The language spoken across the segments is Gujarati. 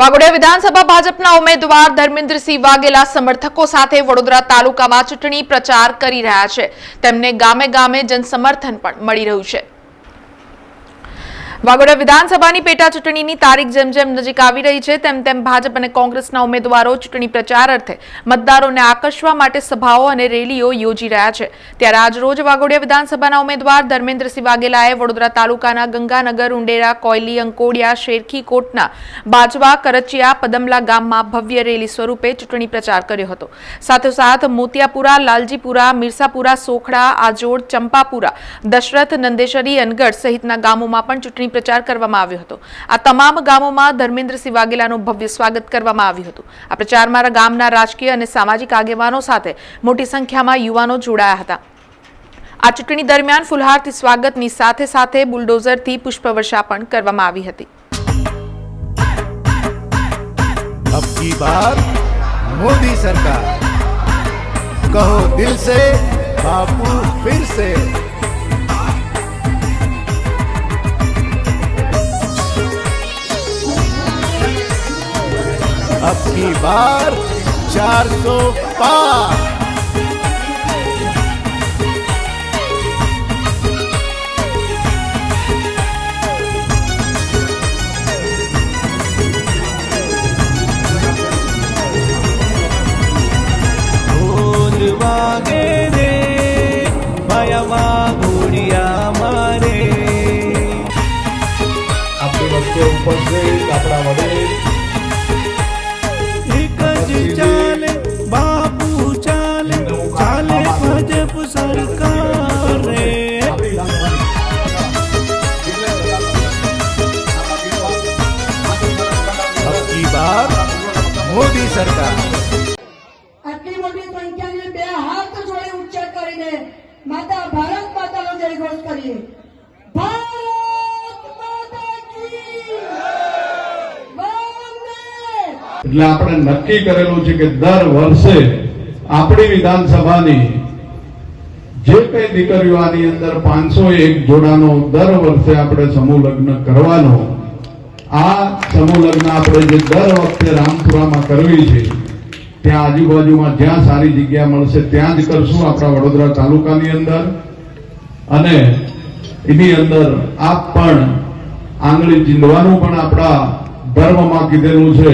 વાઘોડિયા વિધાનસભા ભાજપના ઉમેદવાર ધર્મેન્દ્રસિંહ વાઘેલા સમર્થકો સાથે વડોદરા તાલુકામાં ચૂંટણી પ્રચાર કરી રહ્યા છે. તેમને ગામે ગામે જનસમર્થન પણ મળી રહ્યું છે. વાઘોડિયા વિધાનસભાની પેટા ચૂંટણીની તારીખ જેમ જેમ નજીક આવી રહી છે, તેમ તેમ ભાજપ અને કોંગ્રેસના ઉમેદવારો ચૂંટણી પ્રચાર અર્થે મતદારોને આકર્ષવા માટે સભાઓ અને રેલીઓ યોજી રહ્યા છે. ત્યારે આજ રોજ વાઘોડિયા વિધાનસભાના ઉમેદવાર ધર્મેન્દ્રસિંહ વાઘેલાએ વડોદરા તાલુકાના ગંગાનગર, ઉંડેરા, કોયલી, અંકોડિયા, શેરખી, કોટના, બાજવા, કરચિયા, પદમલા ગામમાં ભવ્ય રેલી સ્વરૂપે ચૂંટણી પ્રચાર કર્યો હતો. સાથોસાથ મોતિયાપુરા, લાલજીપુરા, મિરસાપુરા, સોખડા, આજોડ, ચંપાપુરા, દશરથ, નંદેશ્વરી, અનગઢ સહિતના ગામોમાં પણ ચૂંટણી પ્રચાર કરવામાં આવ્યો હતો આ તમામ ગામોમાં ધર્મેન્દ્રસિંહ વાઘેલાનું ભવ્ય સ્વાગત કરવામાં આવ્યું હતું આ પ્રચારમાં ગામના રાજકીય અને સામાજિક આગેવાનો સાથે મોટી સંખ્યામાં યુવાનો જોડાયા હતા આ ચૂંટણી દરમિયાન ફુલહારથી સ્વાગતની સાથે સાથે બુલડોઝરથી પુષ્પવર્ષા પણ કરવામાં આવી હતી अब की बार मोदी सरकार कहो दिल से बापू फिर से की बार चार सौ पार वागे दे भयमा गुड़िया मारे आपके बच्चे ऊपर से મોદી સરકાર. આટલી મોટી સંખ્યાને બે હાથ જોડે ઉચ્ચાર કરીને માતા ભારત માતાનો જયઘોષ કરીએ. એટલે આપણે નક્કી કરેલું છે કે દર વર્ષે આપણી વિધાનસભાની જે કઈ દીકરીઓ આની અંદર પાંચસો એક જોડાનો દર વર્ષે આપણે સમૂહ લગ્ન કરવાનો આ સમૂહ લગ્ન આપણે જે દર વખતે રામપુરામાં કરવી છે, ત્યાં આજુબાજુમાં જ્યાં સારી જગ્યા મળશે, ત્યાં જ કરશું આપણા વડોદરા તાલુકાની અંદર. અને એની અંદર આપ પણ આંગળી ચીંધવાનું પણ આપણા ધર્મમાં કીધેલું છે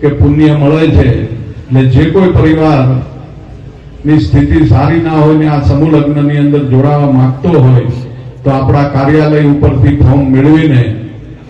કે પુણ્ય મળે છે. એટલે જે કોઈ પરિવારની સ્થિતિ સારી ના હોય ને આ સમૂહ લગ્નની અંદર જોડાવા માંગતો હોય, તો આપણા કાર્યાલય ઉપરથી ફોર્મ મેળવીને